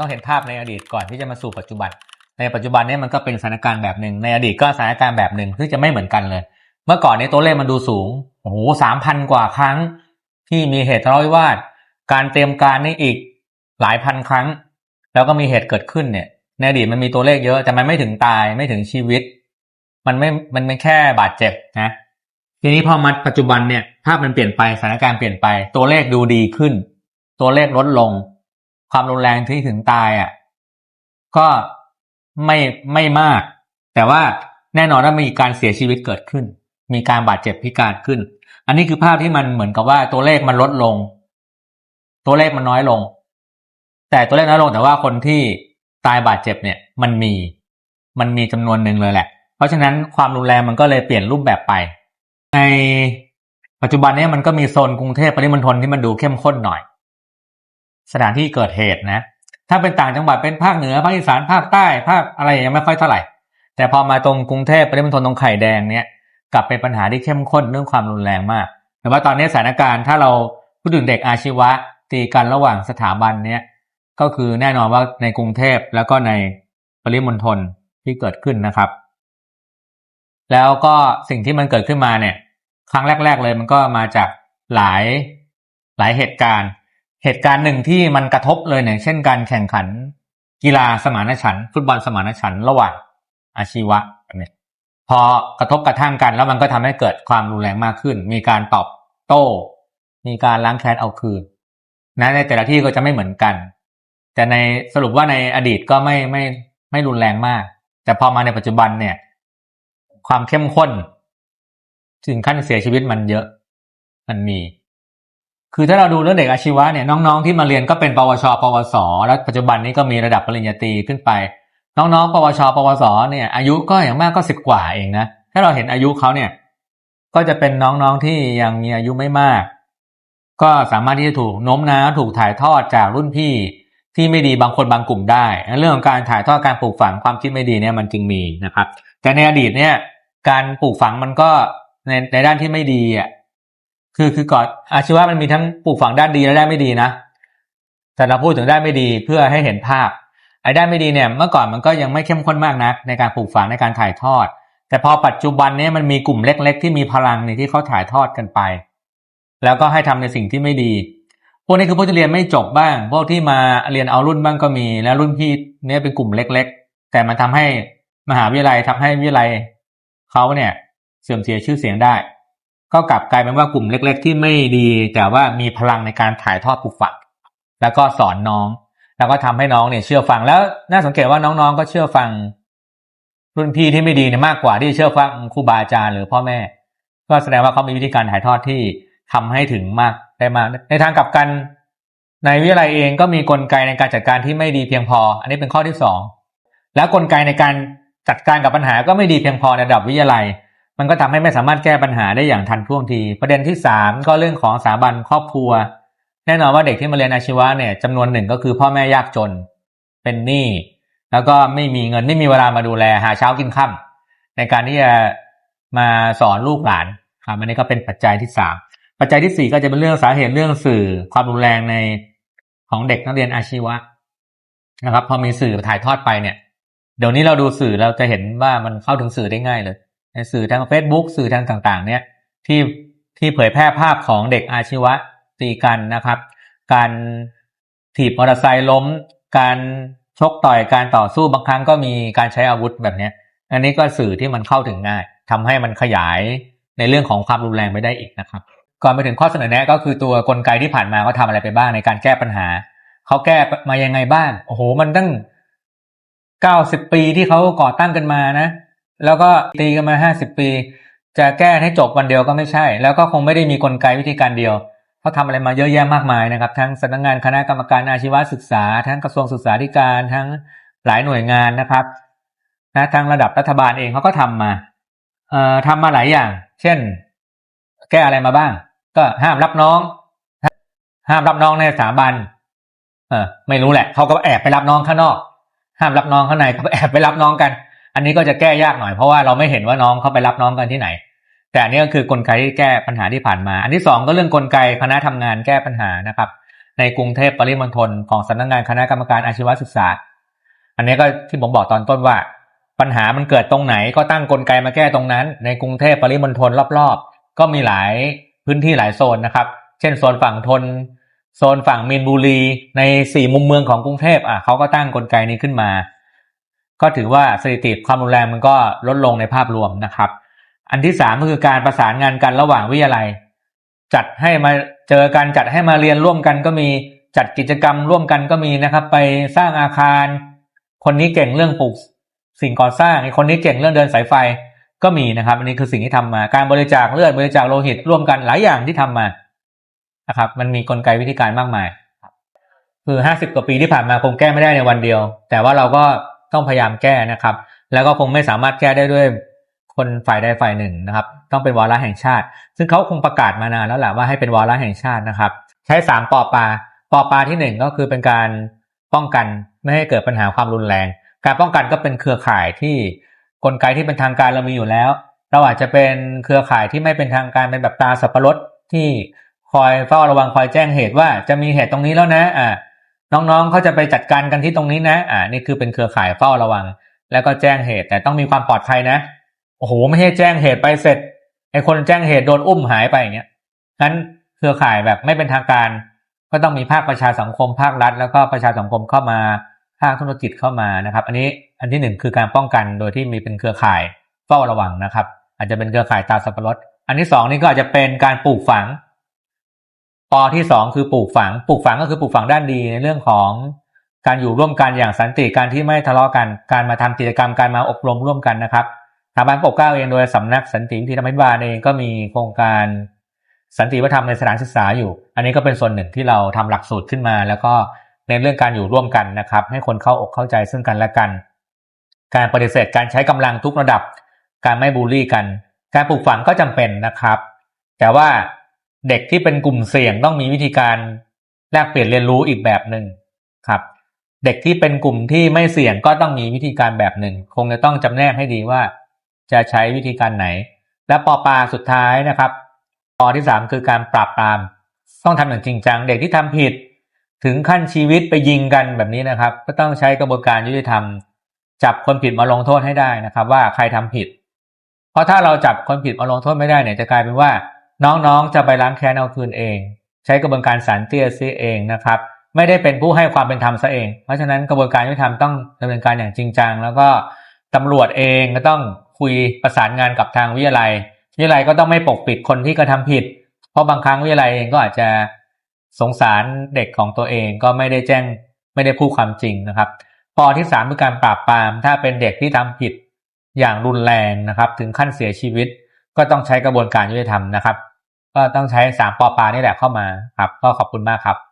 ต้องเห็นภาพในอดีตก่อนที่จะมาสู่ปัจจุบัน ในปัจจุบันนี้มันก็เป็นสถานการณ์แบบหนึ่งในอดีตก็สถานการณ์แบบหนึ่งซึ่งจะไม่เหมือนกันเลย เมื่อก่อนนี้ตัวเลขมันดูสูงโอ้โหสามพันกว่าครั้ง ที่มีเหตุทะเลาะวิวาทการเตรียมการนี่อีกหลายพันครั้ง แล้วก็มีเหตุเกิดขึ้นเนี่ยในอดีตมันมีตัวเลขเยอะแต่มันไม่ถึงตายไม่ถึงชีวิต มันไม่มันไม่แค่บาดเจ็บนะทีนี้พอมาปัจจุบันเนี่ยภาพมันเปลี่ยนไปสถานการณ์เปลี่ยนไป ตัวเลขดูดีขึ้น ตัวเลขลดลง ความรุนแรงที่ถึงตายอะก็ไม่ไม่มาก แต่ว่าแน่นอนว่ามีการเสียชีวิตเกิดขึ้น มีการบาดเจ็บพิการขึ้น อันนี้คือภาพที่มันเหมือนกับว่าตัวเลขมันลดลง ตัวเลขมันน้อยลง แต่ตัวเลขน้อยลงแต่ว่าคนที่ตายบาดเจ็บเนี่ย มันมีมันมีจำนวนหนึ่งเลยแหละ เพราะฉะนั้นความรุนแรงมันก็เลยเปลี่ยนรูปแบบไป ในปัจจุบันนี้มันก็มีโซนกรุงเทพปริมณฑลที่มันดูเข้มข้นหน่อย สถานที่เกิดเหตุนะ ถ้าเป็นต่างจังหวัดเป็นภาคเหนือภาคอีสานภาคใต้ภาคอะไรยังไม่ค่อยเท่าไหร่ แต่พอมาตรงกรุงเทพปริมณฑลตรงไข่แดงเนี่ยกลับเป็นปัญหาที่เข้มข้นเรื่องความรุนแรงมาก แต่ว่าตอนนี้สถานการณ์ถ้าเราพูดถึงเด็กอาชีวะตีกันระหว่างสถาบันเนี้ยก็คือแน่นอนว่าในกรุงเทพแล้วก็ในปริมณฑลที่เกิดขึ้นนะครับ แล้วก็สิ่งที่มันเกิดขึ้นมาเนี่ย ครั้งแรก ๆ เลยมันก็มาจากหลายหลายเหตุการณ์ เหตุการณ์หนึ่งที่มันกระทบเลยเนี่ยเช่นการแข่งขัน กีฬาสมานฉันท์ฟุตบอลสมานฉันท์ระหว่างอาชีวะเนี่ยพอกระทบกระทั่งกัน แล้วมันก็ทำให้เกิดความรุนแรงมากขึ้น มีการตอบโต้ มีการล้างแค้นเอาคืนนะในแต่ละที่ก็จะไม่เหมือนกัน แต่ในสรุปว่าในอดีตก็ไม่ไม่ไม่รุนแรงมาก แต่พอมาในปัจจุบันเนี่ย ความเข้มข้น ถึงขั้นเสียชีวิตมันเยอะ มันมี คือถ้าเราดูเรื่องเด็กอาชีวะเนี่ยน้องๆที่มาเรียนก็เป็น ปวช ปวส แล้วปัจจุบันนี้ก็มีระดับปริญญาตรีขึ้นไป น้องๆ ปวช ปวส เนี่ยอายุก็อย่างมากก็สิบกว่าเองนะถ้าเราเห็นอายุเขาเนี่ย ก็จะเป็นน้องๆที่ยังมีอายุไม่มาก ก็สามารถที่จะถูกโน้มน้าวถูกถ่ายทอดจากรุ่นพี่ที่ไม่ดีบางคนบางกลุ่มได้ เรื่องของการถ่ายทอดการปลูกฝังความคิดไม่ดีเนี่ยมันจึงมีนะครับ แต่ในอดีตเนี่ย การปลูกฝังมันก็ในในด้านที่ไม่ดีอะ คือคือก่อนอาชีวะมันมีทั้งปลูกฝังด้านดีและด้านไม่ดีนะแต่เราพูดถึงด้านไม่ดีเพื่อให้เห็นภาพไอ้ด้านไม่ดีเนี่ยเมื่อก่อนมันก็ยังไม่เข้มข้นมากนักในการปลูกฝังในการถ่ายทอด แต่พอปัจจุบันเนี้มันมีกลุ่มเล็ก ๆ ที่มีพลังในที่เขาถ่ายทอดกันไป แล้วก็ให้ทำในสิ่งที่ไม่ดีพวกนี้คือพวกที่เรียนไม่จบบ้าง พวกที่มาเรียนเอารุ่นบ้างก็มี แล้วรุ่นพี่เนี่ยเป็นกลุ่มเล็ก ๆ แต่มันทำให้มหาวิทยาลัยทำให้วิทยาลัยเขาเนี่ยเสื่อมเสียชื่อเสียงได้ ก็กลับกลายเป็นว่ากลุ่มเล็ก ๆ ที่ไม่ดี แต่ว่ามีพลังในการถ่ายทอดปลูกฝังแล้วก็สอนน้อง แล้วก็ทำให้น้องเนี่ยเชื่อฟังแล้วน่าสังเกตว่าน้องๆก็เชื่อฟัง รุ่นพี่ที่ไม่ดีเนี่ยมากกว่าที่เชื่อฟังครูบาอาจารย์หรือพ่อแม่ ก็แสดงว่าเขามีวิธีการถ่ายทอดที่ทำให้ถึงมากได้มาก ในทางกลับกันในวิทยาลัยเองก็มีกลไกในการจัดการที่ไม่ดีเพียงพอ อันนี้เป็นข้อที่สองแล้วกลไกในการจัดการกับปัญหาก็ไม่ดีเพียงพอในระดับวิทยาลัย มันก็ทำให้ไม่สามารถแก้ปัญหาได้อย่างทันท่วงที ประเด็นที่สามก็เรื่องของสถาบันครอบครัว แน่นอนว่าเด็กที่มาเรียนอาชีวะเนี่ยจำนวนหนึ่งก็คือพ่อแม่ยากจนเป็นหนี้แล้วก็ไม่มีเงินไม่มีเวลามาดูแลหาเช้ากินค่ำในการที่จะมาสอนลูกหลานครับอันนี้ก็เป็นปัจจัยที่สามปัจจัยที่สี่ก็จะเป็นเรื่องสาเหตุเรื่องสื่อความรุนแรงในของเด็กนักเรียนอาชีวะนะครับ พอมีสื่อถ่ายทอดไปเนี่ย เดี๋ยวนี้เราดูสื่อเราจะเห็นว่ามันเข้าถึงสื่อได้ง่ายเลย สื่อทาง Facebook สื่อทางต่างๆ เนี่ยที่ที่เผยแพร่ภาพของเด็กอาชีวะตีกันนะครับ การถีบมอเตอร์ไซค์ล้ม การชกต่อยการต่อสู้บางครั้งก็มีการใช้อาวุธแบบนี้อันนี้ก็สื่อที่มันเข้าถึงง่ายทำให้มันขยายในเรื่องของความรุนแรงไปได้อีกนะครับ ก่อนไปถึงข้อเสนอแนะก็คือตัวกลไกที่ผ่านมาเขาทาอะไรไปบ้างในการแก้ปัญหาเขาแก้มายังไงบ้างโอ้โหมันตั้งเก้าสิบปีที่เขาก่อตั้งกันมานะ แล้วก็ตีกันมาห้าสิบปี จะแก้ให้จบวันเดียวก็ไม่ใช่ แล้วก็คงไม่ได้มีกลไกวิธีการเดียวเขาทำอะไรมาเยอะแยะมากมายนะครับ ทั้งสำนักงานคณะกรรมการอาชีวศึกษา ทั้งกระทรวงศึกษาธิการทั้งหลายหน่วยงานนะครับนะทางระดับรัฐบาลเองเขาก็ทำมาเอ่อทำมาหลายอย่าง เช่น แก้อะไรมาบ้าง ก็ห้ามรับน้อง ห้ามรับน้องในสถาบันเออไม่รู้แหละเขาก็แอบไปรับน้องข้างนอก ห้ามรับน้องข้างในก็แอบไปรับน้องกัน อันนี้ก็จะแก้ยากหน่อยเพราะว่าเราไม่เห็นว่าน้องเขาไปรับน้องกันที่ไหน แต่อันนี้ก็คือกลไกที่แก้ปัญหาที่ผ่านมา อันที่สองก็เรื่องกลไกคณะทำงานแก้ปัญหานะครับ ในกรุงเทพปริมณฑลของสำนักงานคณะกรรมการอาชีวศึกษา อันนี้ก็ที่ผมบอกตอนต้นว่า ปัญหามันเกิดตรงไหนก็ตั้งกลไกมาแก้ตรงนั้น ในกรุงเทพปริมณฑลรอบๆ ก็มีหลายพื้นที่หลายโซนนะครับ เช่นโซนฝั่งทนโซนฝั่งมีนบุรีในสี่มุมเมืองของกรุงเทพอะเขาก็ตั้งกลไกนี้ขึ้นมา ก็ถือว่าสถิติความรุนแรงมันก็ลดลงในภาพรวมนะครับ อันที่สามก็คือการประสานงานกันระหว่างวิทยาลัย จัดให้มาเจอกันจัดให้มาเรียนร่วมกันก็มีจัดกิจกรรมร่วมกันก็มีนะครับ ไปสร้างอาคาร คนนี้เก่งเรื่องปลูกสิ่งก่อสร้างคนนี้เก่งเรื่องเดินสายไฟก็มีนะครับ อันนี้คือสิ่งที่ทำมาการบริจาคเลือดบริจาคโลหิตร่วมกันหลายอย่างที่ทำมานะครับ มันมีกลไกวิธีการมากมายคือห้าสิบกว่าปีที่ผ่านมาคงแก้ไม่ได้ในวันเดียว แต่ว่าเราก็ ต้องพยายามแก้นะครับ แล้วก็คงไม่สามารถแก้ได้ด้วยคนฝ่ายใดฝ่ายหนึ่งนะครับ ต้องเป็นวาระแห่งชาติ ซึ่งเขาคงประกาศมานานแล้วแหละว่าให้เป็นวาระแห่งชาตินะครับ ใช้สามปอปาปอปาที่หนึ่งก็คือเป็นการป้องกันไม่ให้เกิดปัญหาความรุนแรง การป้องกันก็เป็นเครือข่ายที่กลไกที่เป็นทางการเรามีอยู่แล้ว เราอาจจะเป็นเครือข่ายที่ไม่เป็นทางการเป็นแบบตาสับปะรดที่คอยเฝ้าระวังคอยแจ้งเหตุว่าจะมีเหตุตรงนี้แล้วนะอ่า น้องๆเขาจะไปจัดการกันที่ตรงนี้นะ อ่า นี่คือเป็นเครือข่ายเฝ้าระวัง แล้วก็แจ้งเหตุแต่ต้องมีความปลอดภัยนะ โอ้โห ไม่ให้แจ้งเหตุไปเสร็จไอ้คนแจ้งเหตุโดนอุ้มหายไปอย่างเงี้ยงั้นเครือข่ายแบบไม่เป็นทางการ ก็ต้องมีภาคประชาสังคมภาครัฐ แล้วก็ประชาสังคมเข้ามาภาคธุรกิจเข้ามานะครับ อันนี้อันที่หนึ่งคือการป้องกันโดยที่มีเป็นเครือข่ายเฝ้าระวังนะครับ อาจจะเป็นเครือข่ายตาสับปะรดอันที่สองนี่ก็อาจจะเป็นการปลูกฝัง ปอที่สองคือปลูกฝัง ปลูกฝังก็คือปลูกฝังด้านดีในเรื่องของการอยู่ร่วมกันอย่างสันติการที่ไม่ทะเลาะกัน การมาทำกิจกรรมการมาอบรมร่วมกันนะครับสถาบันปกเก้าเองโดยสำนักสันติวิทยาธรรมบาลเองก็มีโครงการสันติวัฒนธรรมในสถานศึกษาอยู่ อันนี้ก็เป็นส่วนหนึ่งที่เราทำหลักสูตรขึ้นมา แล้วก็ในเรื่องการอยู่ร่วมกันนะครับ ให้คนเข้าอกเข้าใจซึ่งกันและกัน การปฏิเสธการใช้กำลังทุกระดับ การไม่บูลลี่กัน การปลูกฝังก็จำเป็นนะครับ แต่ว่า เด็กที่เป็นกลุ่มเสี่ยงต้องมีวิธีการแลกเปลี่ยนเรียนรู้อีกแบบหนึ่งครับ เด็กที่เป็นกลุ่มที่ไม่เสี่ยงก็ต้องมีวิธีการแบบหนึ่ง คงจะต้องจำแนกให้ดีว่า จะใช้วิธีการไหน และปอปาสุดท้ายนะครับปอที่สามคือการปราบปราม ต้องทำอย่างจริงจัง เด็กที่ทำผิด ถึงขั้นชีวิตไปยิงกันแบบนี้นะครับ ก็ต้องใช้กระบวนการยุติธรรม จับคนผิดมาลงโทษให้ได้นะครับ ว่าใครทำผิด เพราะถ้าเราจับคนผิดมาลงโทษไม่ได้เนี่ยจะกลายเป็นว่า น้องๆ จะไปล้างแค้นเอาคืนเอง ใช้กระบวนการสารเตี้ยซีเองนะครับ ไม่ได้เป็นผู้ให้ความเป็นธรรมซะเอง เพราะฉะนั้นกระบวนการยุติธรรมต้องดำเนินการอย่างจริงจัง แล้วก็ตำรวจเองก็ต้องคุยประสานงานกับทางวิทยาลัยวิทยาลัยก็ต้องไม่ปกปิดคนที่กระทำผิด เพราะบางครั้งวิทยาลัยเองก็อาจจะสงสารเด็กของตัวเองก็ไม่ได้แจ้งไม่ได้พูดความจริงนะครับปอที่สามคือการปราบปราม ถ้าเป็นเด็กที่ทำผิดอย่างรุนแรงนะครับ ถึงขั้นเสียชีวิต ก็ต้องใช้กระบวนการยุติธรรมนะครับ ก็ต้องใช้สามปอปานี่แหละเข้ามาครับ ก็ขอบคุณมากครับ